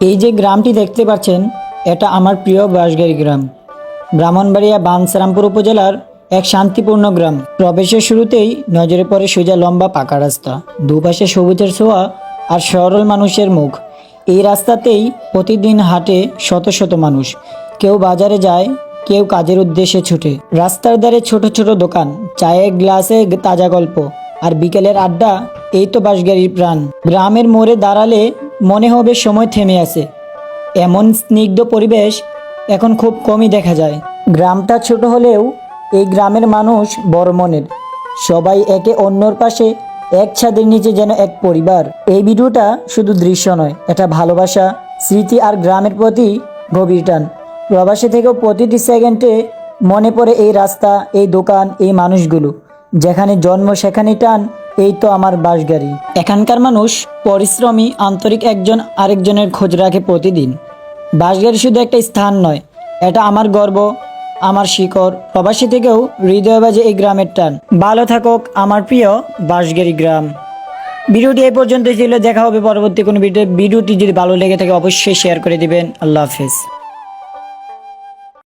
এই যে গ্রামটি দেখতে পাচ্ছেন, এটা আমার প্রিয় বাঁশগাড়ি গ্রাম। ব্রাহ্মণবাড়িয়া বানসারামপুর উপজেলার এক শান্তিপূর্ণ গ্রাম। প্রবেশের শুরুতেই নজরে পড়ে সোজা লম্বা পাকা রাস্তা, দুপাশে সবুজের ছোঁয়া আর সরল মানুষের মুখ। এই রাস্তাতেই প্রতিদিন হাঁটে শত শত মানুষ। কেউ বাজারে যায়, কেউ কাজের উদ্দেশ্যে ছুটে। রাস্তার ধারে ছোট ছোট দোকান, চায়ের গ্লাসে তাজা গল্প, আর বিকেলের আড্ডা, এই তো বাঁশগাড়ির প্রাণ। গ্রামের মোড়ে দাঁড়ালে মনে হবে সময় থেমে আছে। এমন স্নিগ্ধ পরিবেশ এখন খুব কমই দেখা যায়। গ্রামটা ছোট হলেও এই গ্রামের মানুষ বড় মনের। সবাই একে অন্যর পাশে এক ছাদের নিচে যেন এক পরিবার। এই ভিডিওটা শুধু দৃশ্য নয়, এটা ভালোবাসা, স্মৃতি আর গ্রামের প্রতি গভীর টান। প্রবাসী থেকেও প্রতিটি সেকেন্ডে মনে পড়ে এই রাস্তা, এই দোকান, এই মানুষগুলো। যেখানে জন্ম সেখানে টান এই তো আমার বাসগাড়ি এখানকার মানুষ পরিশ্রমী, আন্তরিক একজন আরেকজনের খোঁজ রাখে প্রতিদিন। বাসগাড়ি শুধু একটা স্থান নয়, এটা আমার গর্ব, আমার শিকড়। প্রবাসী থেকেও হৃদয় বাজে এই গ্রামের টান। ভালো থাকুক আমার প্রিয় বাঁশগাড়ি গ্রাম। ভিডিওটি এই পর্যন্ত ছিল, দেখা হবে পরবর্তী কোনো ভিডিও ভিডিওটি যদি ভালো লেগে থাকে, অবশ্যই শেয়ার করে দিবেন। আল্লাহ হাফেজ।